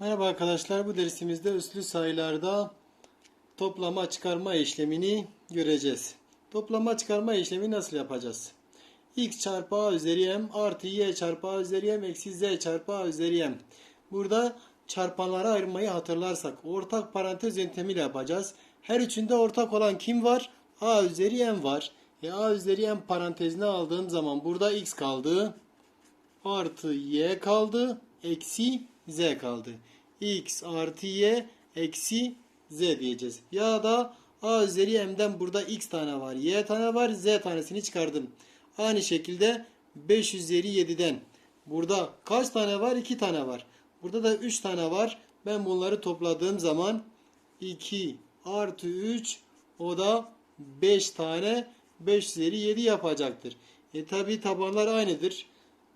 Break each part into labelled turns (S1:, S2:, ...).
S1: Merhaba arkadaşlar. Bu dersimizde üslü sayılarda toplama çıkarma işlemini göreceğiz. Toplama çıkarma işlemi nasıl yapacağız? x çarpı a üzeri m artı y çarpı a üzeri m eksi z çarpı a üzeri m. Burada çarpanlara ayırmayı hatırlarsak ortak parantez yöntemiyle yapacağız. Her üçünde ortak olan kim var? a üzeri m var. E, a üzeri m parantezine aldığım zaman burada x kaldı artı y kaldı eksi z kaldı. x artı y eksi z diyeceğiz. Ya da a üzeri m'den burada x tane var. y tane var. z tanesini çıkardım. Aynı şekilde 5 üzeri 7'den burada kaç tane var? 2 tane var. Burada da 3 tane var. Ben bunları topladığım zaman 2 artı 3 o da 5 tane 5 üzeri 7 yapacaktır. E tabi tabanlar aynıdır.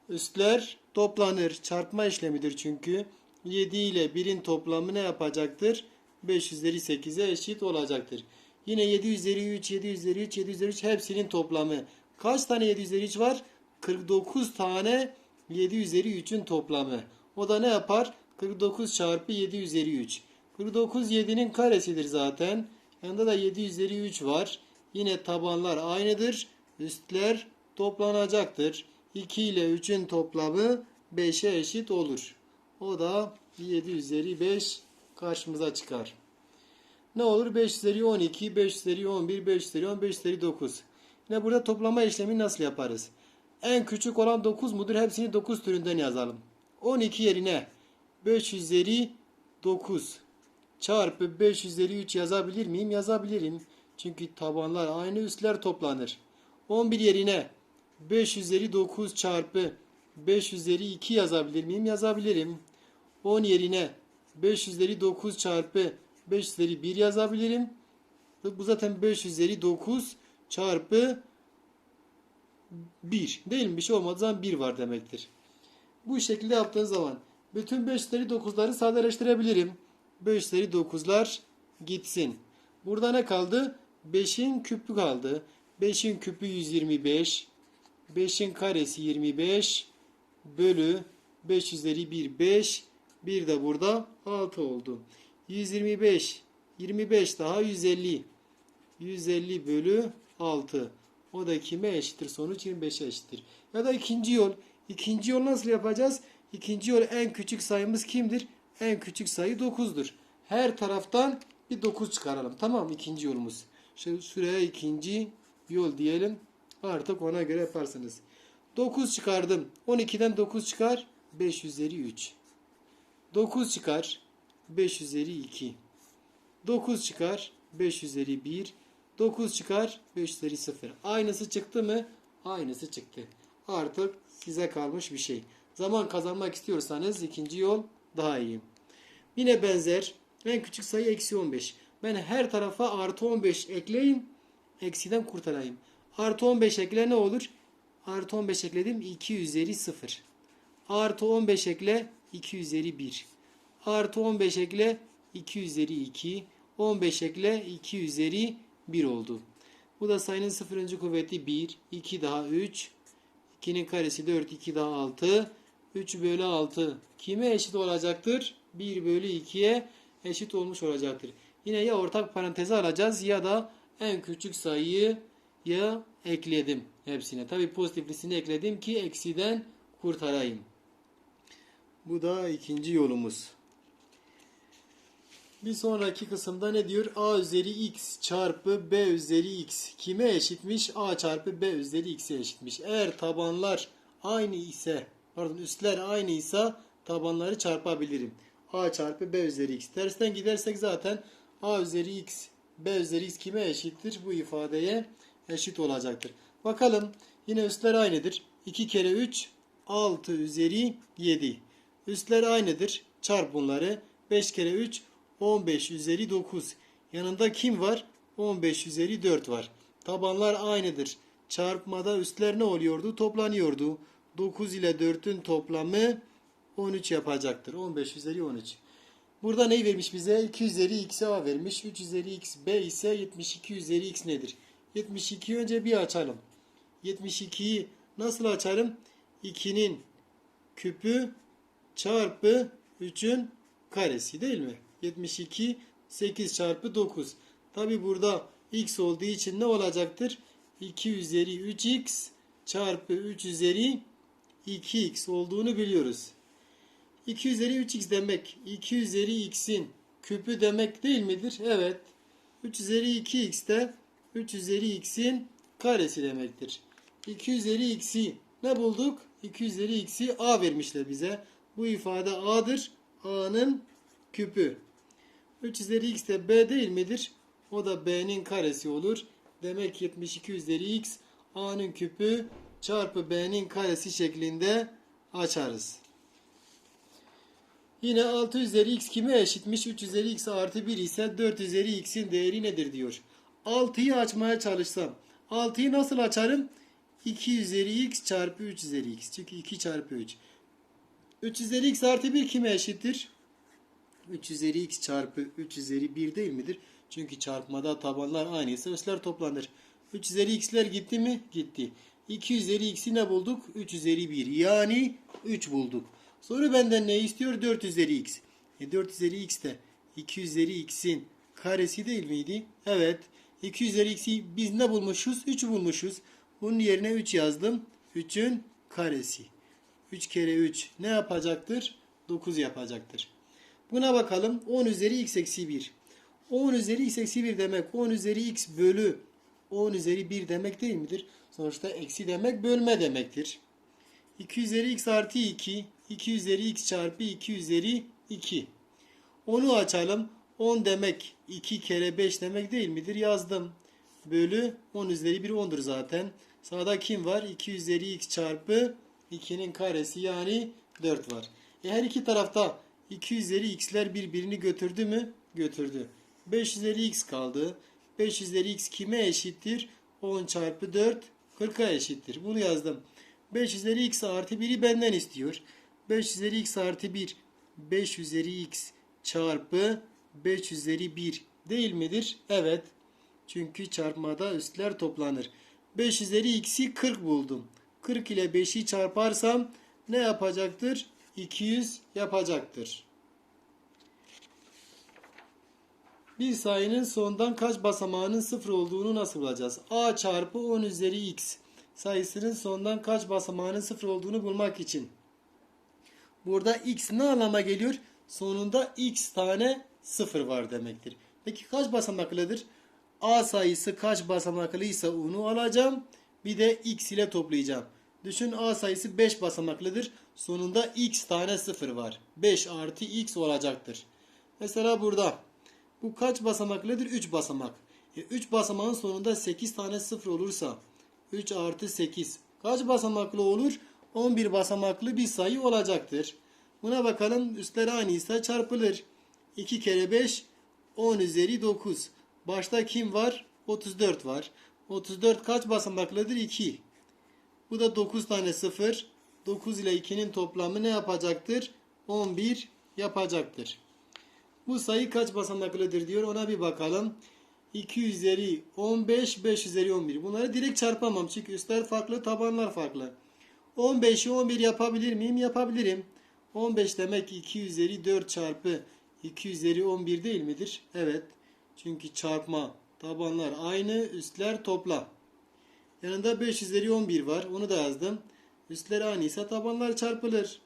S1: Üstler toplanır. Çarpma işlemidir çünkü. 7 ile 1'in toplamı ne yapacaktır? 5 üzeri 8'e eşit olacaktır. Yine 7 üzeri 3, 7 üzeri 3, 7 üzeri 3 hepsinin toplamı. Kaç tane 7 üzeri 3 var? 49 tane 7 üzeri 3'ün toplamı. O da ne yapar? 49 çarpı 7 üzeri 3. 49 7'nin karesidir zaten. Yanında da 7 üzeri 3 var. Yine tabanlar aynıdır. Üstler toplanacaktır. 2 ile 3'ün toplamı 5'e eşit olur. O da 7 üzeri 5 karşımıza çıkar. Ne olur? 5 üzeri 12, 5 üzeri 11, 5 üzeri 10, 5 üzeri 9. Yine burada toplama işlemi nasıl yaparız? En küçük olan 9 mudur? Hepsini 9 türünden yazalım. 12 yerine 5 üzeri 9 çarpı 5 üzeri 3 yazabilir miyim? Yazabilirim. Çünkü tabanlar aynı üstler toplanır. 11 yerine 5 üzeri 9 çarpı 5 üzeri 2 yazabilir miyim? Yazabilirim. 10 yerine 5 üzeri 9 çarpı 5 üzeri 1 yazabilirim. Bu zaten 5 üzeri 9 çarpı 1. Değil mi? Bir şey olmadığı zaman 1 var demektir. Bu şekilde yaptığın zaman bütün 5 üzeri 9'ları sadeleştirebilirim. 5 üzeri 9'lar gitsin. Burada ne kaldı? 5'in küpü kaldı. 5'in küpü 125. 5'in karesi 25 bölü 5 üzeri 1 5 bir de burada 6 oldu. 125 25 daha 150 150 bölü 6 o da kime eşittir? Sonuç 25'e eşittir. Ya da ikinci yol. İkinci yol nasıl yapacağız? İkinci yol en küçük sayımız kimdir? En küçük sayı 9'dur. Her taraftan bir 9 çıkaralım. Tamam? İkinci yolumuz. Şu şuraya ikinci yol diyelim. Artık ona göre yaparsınız. 9 çıkardım. 12'den 9 çıkar. 5 üzeri 3. 9 çıkar. 5 üzeri 2. 9 çıkar. 5 üzeri 1. 9 çıkar. 5 üzeri 0. Aynısı çıktı mı? Aynısı çıktı. Artık size kalmış bir şey. Zaman kazanmak istiyorsanız ikinci yol daha iyi. Yine benzer. En küçük sayı eksi 15. Ben her tarafa artı 15 ekleyeyim. Eksiden kurtarayım. Artı 15 ekle ne olur? Artı 15 ekledim 2 üzeri 0. Artı 15 ekle 2 üzeri 1. Artı 15 ekle 2 üzeri 2. 15 ekle 2 üzeri 1 oldu. Bu da sayının sıfırıncı kuvveti 1. 2 daha 3. 2'nin karesi 4. 2 daha 6. 3 bölü 6 kime eşit olacaktır? 1 bölü 2'ye eşit olmuş olacaktır. Yine ya ortak paranteze alacağız ya da en küçük sayıyı ya ekledim hepsine. Tabi pozitiflisini ekledim ki eksiden kurtarayım. Bu da ikinci yolumuz. Bir sonraki kısımda ne diyor? A üzeri x çarpı b üzeri x kime eşitmiş? A çarpı b üzeri x'e eşitmiş. Eğer tabanlar aynı ise, pardon üstler aynı ise tabanları çarpabilirim. A çarpı b üzeri x. Tersten gidersek zaten a üzeri x, b üzeri x kime eşittir? Bu ifadeye eşit olacaktır. Bakalım yine üstler aynıdır. 2 kere 3 6 üzeri 7. Üstler aynıdır. Çarp bunları. 5 kere 3 15 üzeri 9. Yanında kim var? 15 üzeri 4 var. Tabanlar aynıdır. Çarpmada üstler ne oluyordu? Toplanıyordu. 9 ile 4'ün toplamı 13 yapacaktır. 15 üzeri 13. Burada ne vermiş bize? 2 üzeri x a vermiş. 3 üzeri x b ise 72 üzeri x nedir? 72'yi önce bir açalım. 72'yi nasıl açarım? 2'nin küpü çarpı 3'ün karesi değil mi? 72 8 çarpı 9. Tabi burada x olduğu için ne olacaktır? 2 üzeri 3x çarpı 3 üzeri 2x olduğunu biliyoruz. 2 üzeri 3x demek 2 üzeri x'in küpü demek değil midir? Evet. 3 üzeri 2x de 3 üzeri x'in karesi demektir. 2 üzeri x'i ne bulduk? 2 üzeri x'i a vermişler bize. Bu ifade a'dır. a'nın küpü. 3 üzeri x de b değil midir? O da b'nin karesi olur. Demek 72 üzeri x a'nın küpü çarpı b'nin karesi şeklinde açarız. Yine 6 üzeri x kime eşitmiş? 3 üzeri x artı 1 ise 4 üzeri x'in değeri nedir diyor. 6'yı açmaya çalışsam. 6'yı nasıl açarım? 2 üzeri x çarpı 3 üzeri x. Çünkü 2 çarpı 3. 3 üzeri x artı 1 kime eşittir? 3 üzeri x çarpı 3 üzeri 1 değil midir? Çünkü çarpmada tabanlar aynıysa üstler toplanır. 3 üzeri x'ler gitti mi? Gitti. 2 üzeri x'i ne bulduk? 3 üzeri 1. Yani 3 bulduk. Soru benden ne istiyor? 4 üzeri x. E 4 üzeri x de 2 üzeri x'in karesi değil miydi? Evet. 2 üzeri x'i biz ne bulmuşuz? 3 bulmuşuz. Bunun yerine 3 yazdım. 3'ün karesi. 3 kere 3 ne yapacaktır? 9 yapacaktır. Buna bakalım. 10 üzeri x eksi 1. 10 üzeri x eksi 1 demek 10 üzeri x bölü 10 üzeri 1 demek değil midir? Sonuçta eksi demek bölme demektir. 2 üzeri x artı 2. 2 üzeri x çarpı 2 üzeri 2. Onu açalım. 10 demek 2 kere 5 demek değil midir? Yazdım. Bölü 10 üzeri 1 10'dur zaten. Sağda kim var? 2 üzeri x çarpı 2'nin karesi yani 4 var. E her iki tarafta 2 üzeri x'ler birbirini götürdü mü? Götürdü. 5 üzeri x kaldı. 5 üzeri x kime eşittir? 10 çarpı 4 40'a eşittir. Bunu yazdım. 5 üzeri x artı 1'i benden istiyor. 5 üzeri x artı 1 5 üzeri x çarpı 5 üzeri 1 değil midir? Evet. Çünkü çarpmada üstler toplanır. 5 üzeri x'i 40 buldum. 40 ile 5'i çarparsam ne yapacaktır? 200 yapacaktır. Bir sayının sondan kaç basamağının sıfır olduğunu nasıl bulacağız? a çarpı 10 üzeri x sayısının sondan kaç basamağının sıfır olduğunu bulmak için. Burada x ne anlama geliyor? Sonunda x tane sıfır var demektir. Peki kaç basamaklıdır? A sayısı kaç basamaklıysa onu alacağım. Bir de x ile toplayacağım. Düşün A sayısı 5 basamaklıdır. Sonunda x tane sıfır var. 5 artı x olacaktır. Mesela burada bu kaç basamaklıdır? 3 basamak. E, 3 basamağın sonunda 8 tane sıfır olursa 3 artı 8 kaç basamaklı olur? 11 basamaklı bir sayı olacaktır. Buna bakalım üstler aynıysa çarpılır. 2 kere 5 10 üzeri 9. Başta kim var? 34 var. 34 kaç basamaklıdır? 2. Bu da 9 tane 0. 9 ile 2'nin toplamı ne yapacaktır? 11 yapacaktır. Bu sayı kaç basamaklıdır diyor. Ona bir bakalım. 2 üzeri 15, 5 üzeri 11. Bunları direkt çarpamam. Çünkü üstler farklı, tabanlar farklı. 15'i 11 yapabilir miyim? Yapabilirim. 15 demek 2 üzeri 4 çarpı 2 üzeri 11 değil midir? Evet. Çünkü çarpma tabanlar aynı, üstler topla. Yanında 5 üzeri 11 var. Onu da yazdım. Üstler aynıysa tabanlar çarpılır.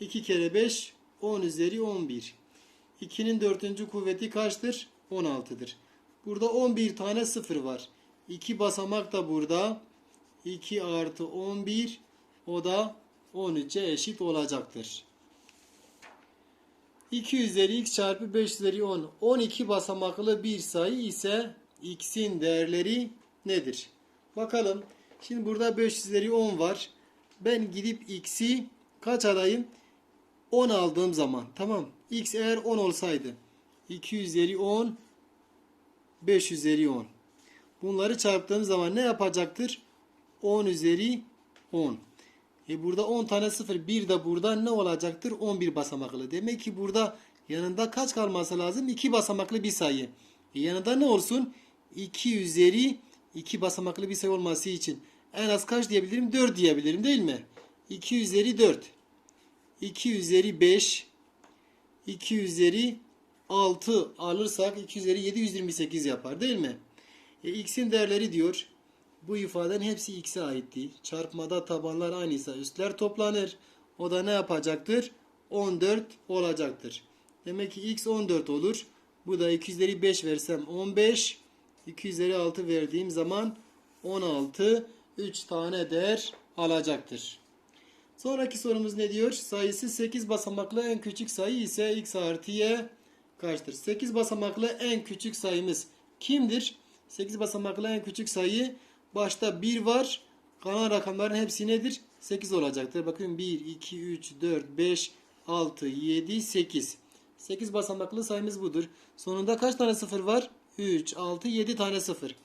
S1: 2 kere 5 10 üzeri 11. 2'nin dördüncü kuvveti kaçtır? 16'dır. Burada 11 tane 0 var. 2 basamak da burada. 2 artı 11 o da 13'e eşit olacaktır. 2 üzeri x çarpı 5 üzeri 10. 12 basamaklı bir sayı ise x'in değerleri nedir? Bakalım. Şimdi burada 5 üzeri 10 var. Ben gidip x'i kaç alayım? 10 aldığım zaman. Tamam. x eğer 10 olsaydı. 2 üzeri 10 5 üzeri 10. Bunları çarptığım zaman ne yapacaktır? 10 üzeri 10. E burada 10 tane 0. Bir de burada ne olacaktır? 11 basamaklı. Demek ki burada yanında kaç kalması lazım? 2 basamaklı bir sayı. E yanında ne olsun? 2 üzeri 2 basamaklı bir sayı olması için en az kaç diyebilirim? 4 diyebilirim değil mi? 2 üzeri 4. 2 üzeri 5. 2 üzeri 6 alırsak 2 üzeri 7 128 yapar değil mi? E, x'in değerleri diyor. Bu ifadenin hepsi x'e aitti. Çarpmada tabanlar aynıysa üstler toplanır. O da ne yapacaktır? 14 olacaktır. Demek ki x 14 olur. Bu da 2 üzeri 5 versem 15. 2 üzeri 6 verdiğim zaman 16. 3 tane değer alacaktır. Sonraki sorumuz ne diyor? Sayısı 8 basamaklı en küçük sayı ise x artı y kaçtır? 8 basamaklı en küçük sayımız kimdir? 8 basamaklı en küçük sayı başta 1 var. Kalan rakamların hepsi nedir? 8 olacaktır. Bakın 1, 2, 3, 4, 5, 6, 7, 8. 8 basamaklı sayımız budur. Sonunda kaç tane sıfır var? 3, 6, 7 tane sıfır.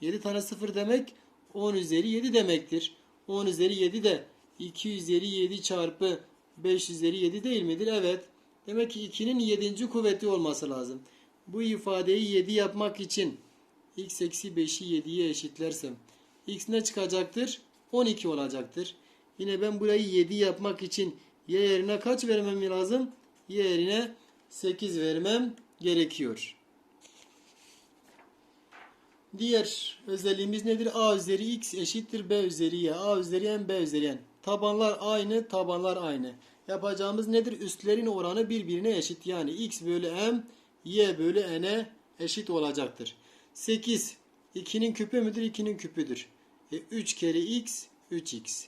S1: 7 tane sıfır demek 10 üzeri 7 demektir. 10 üzeri 7 de 2 üzeri 7 çarpı 5 üzeri 7 değil midir? Evet. Demek ki 2'nin 7. kuvveti olması lazım. Bu ifadeyi 7 yapmak için x eksi 5'i 7'ye eşitlersem x ne çıkacaktır? 12 olacaktır. Yine ben burayı 7 yapmak için y yerine kaç vermem lazım? y yerine 8 vermem gerekiyor. Diğer özelliğimiz nedir? A üzeri x eşittir B üzeri y. A üzeri n, B üzeri n. Tabanlar aynı, tabanlar aynı. Yapacağımız nedir? Üstlerin oranı birbirine eşit. Yani x bölü m, y bölü n'e eşit olacaktır. 8. 2'nin küpü müdür? 2'nin küpüdür. E, 3 kere x, 3x.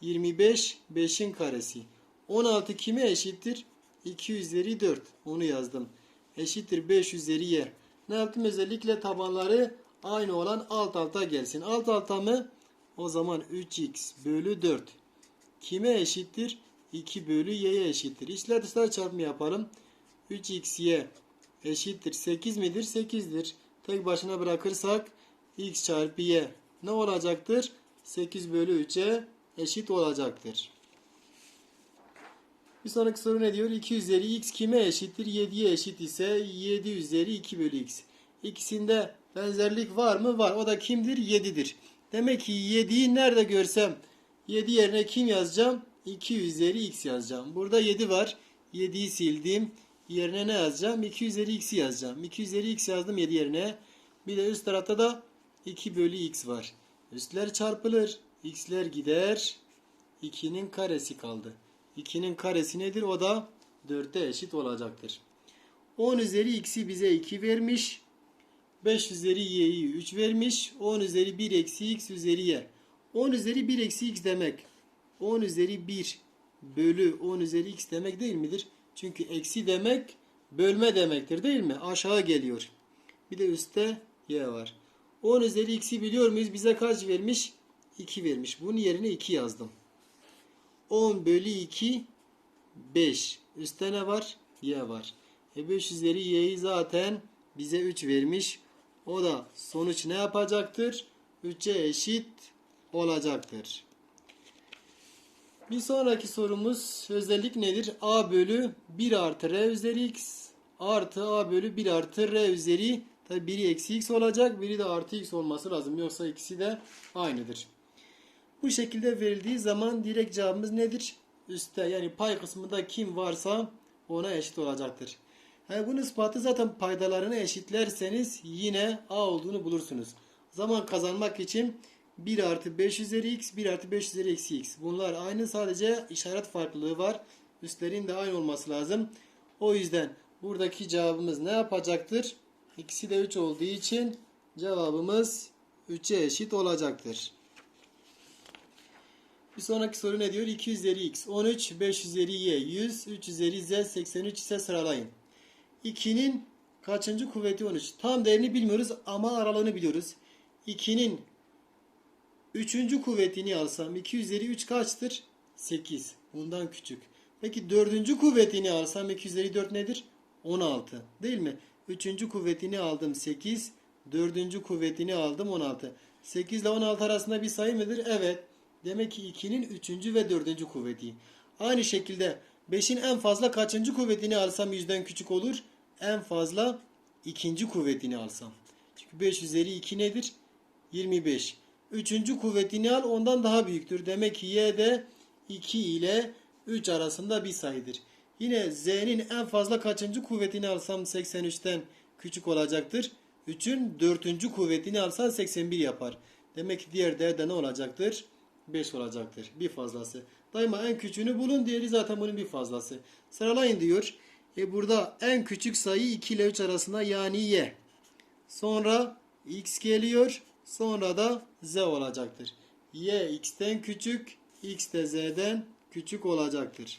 S1: 25, 5'in karesi. 16 kime eşittir? 2 üzeri 4. Onu yazdım. Eşittir 5 üzeri y. Ne yaptım? Özellikle tabanları aynı olan alt alta gelsin. Alt alta mı? O zaman 3x bölü 4. Kime eşittir? 2 bölü y'ye eşittir. İçler dışlar çarpımı yapalım. 3xy eşittir 8 midir? 8'dir. Tek başına bırakırsak x çarpı y ne olacaktır? 8 bölü 3'e eşit olacaktır. Bir sonraki soru ne diyor? 2 üzeri x kime eşittir? 7'ye eşit ise 7 üzeri 2 bölü x. İkisinde benzerlik var mı? Var. O da kimdir? 7'dir. Demek ki 7'yi nerede görsem 7 yerine kim yazacağım? 2 üzeri x yazacağım. Burada 7 var. 7'yi sildim. Yerine ne yazacağım? 2 üzeri x'i yazacağım. 2 üzeri x yazdım 7 yerine. Bir de üst tarafta da 2 bölü x var. Üstler çarpılır. x'ler gider. 2'nin karesi kaldı. 2'nin karesi nedir? O da 4'e eşit olacaktır. 10 üzeri x'i bize 2 vermiş. 5 üzeri y'yi 3 vermiş. 10 üzeri 1 eksi x üzeri y. 10 üzeri 1 eksi x demek. 10 üzeri 1 bölü 10 üzeri x demek değil midir? Çünkü eksi demek bölme demektir değil mi? Aşağı geliyor. Bir de üstte y var. 10 üzeri x'i biliyor muyuz? Bize kaç vermiş? 2 vermiş. Bunun yerine 2 yazdım. 10 bölü 2 5. Üstte ne var? Y var. E 5 üzeri y'yi zaten bize 3 vermiş. O da sonuç ne yapacaktır? 3'e eşit olacaktır. Bir sonraki sorumuz özellik nedir? A bölü 1 artı R üzeri X artı A bölü 1 artı R üzeri tabi biri eksi X olacak. Biri de artı X olması lazım. Yoksa ikisi de aynıdır. Bu şekilde verildiği zaman direkt cevabımız nedir? Üste yani pay kısmında kim varsa ona eşit olacaktır. Yani bunun ispatı zaten paydalarını eşitlerseniz yine A olduğunu bulursunuz. Zaman kazanmak için 1 artı 5 üzeri x 1 artı 5 üzeri eksi x. Bunlar aynı sadece işaret farklılığı var. Üstlerin de aynı olması lazım. O yüzden buradaki cevabımız ne yapacaktır? İkisi de 3 olduğu için cevabımız 3'e eşit olacaktır. Bir sonraki soru ne diyor? 2 üzeri x 13, 5 üzeri y 100, 3 üzeri z 83 ise sıralayın. 2'nin kaçıncı kuvveti 13? Tam değerini bilmiyoruz ama aralığını biliyoruz. 2'nin Üçüncü kuvvetini alsam 2 üzeri 3 kaçtır? 8. Bundan küçük. Peki dördüncü kuvvetini alsam 2 üzeri 4 nedir? 16. Değil mi? Üçüncü kuvvetini aldım 8. Dördüncü kuvvetini aldım 16. 8 ile 16 arasında bir sayı mıdır? Evet. Demek ki 2'nin üçüncü ve dördüncü kuvveti. Aynı şekilde 5'in en fazla kaçıncı kuvvetini alsam yüzden küçük olur? En fazla ikinci kuvvetini alsam. Çünkü 5 üzeri 2 nedir? 25. Üçüncü kuvvetini al ondan daha büyüktür. Demek ki y de 2 ile 3 arasında bir sayıdır. Yine z'nin en fazla kaçıncı kuvvetini alsam 83'ten küçük olacaktır. 3'ün dördüncü kuvvetini alsan 81 yapar. Demek ki diğer değerde ne olacaktır? 5 olacaktır. Bir fazlası. Daima en küçüğünü bulun. Diğeri zaten bunun bir fazlası. Sıralayın diyor. E burada en küçük sayı 2 ile 3 arasında yani y. Sonra x geliyor. Sonra da z olacaktır. y x'ten küçük, x de z'den küçük olacaktır.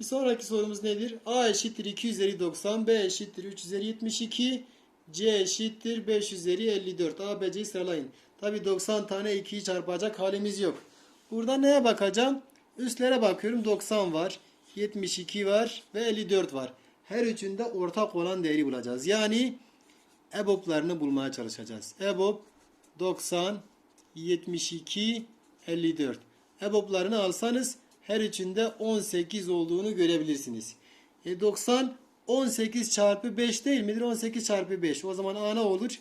S1: Bir sonraki sorumuz nedir? A eşittir 2 üzeri 90, B eşittir 3 üzeri 72, C eşittir 5 üzeri 54. A, B, C'yi sıralayın. Tabi 90 tane 2'yi çarpacak halimiz yok. Burada neye bakacağım? Üstlere bakıyorum 90 var, 72 var ve 54 var. Her üçünde ortak olan değeri bulacağız. Yani EBOB'larını bulmaya çalışacağız. EBOB 90, 72, 54. EBOB'larını alsanız her üçünde 18 olduğunu görebilirsiniz. E 90 18 çarpı 5 değil midir? 18 çarpı 5. O zaman A ne olur?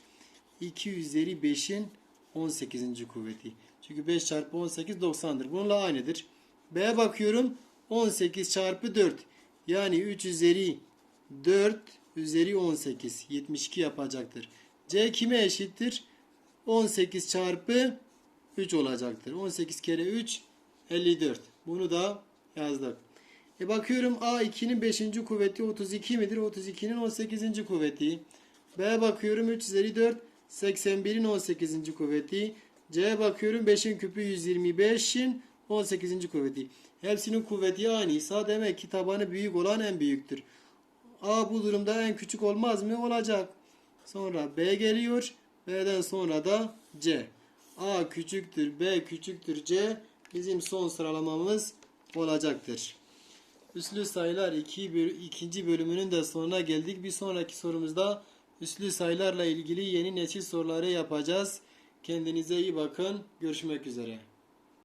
S1: 2 üzeri 5'in 18. kuvveti. Çünkü 5 çarpı 18 90'dır. Bununla aynıdır. B'ye bakıyorum. 18 çarpı 4. Yani 3 üzeri 4 üzeri 18. 72 yapacaktır. C kime eşittir? 18 çarpı 3 olacaktır. 18 kere 3 54. Bunu da yazdık. E bakıyorum A2'nin 5. kuvveti 32 midir? 32'nin 18. kuvveti. B bakıyorum 3 üzeri 4 81'in 18. kuvveti. C'ye bakıyorum 5'in küpü 125'in 18. kuvveti. Hepsinin kuvveti aynıysa demek ki tabanı büyük olan en büyüktür. A bu durumda en küçük olmaz mı? Olacak. Sonra B geliyor. B'den sonra da C. A küçüktür, B küçüktür, C bizim son sıralamamız olacaktır. Üslü sayılar 2 böl- ikinci bölümünün de sonuna geldik. Bir sonraki sorumuzda üslü sayılarla ilgili yeni nesil soruları yapacağız. Kendinize iyi bakın. Görüşmek üzere.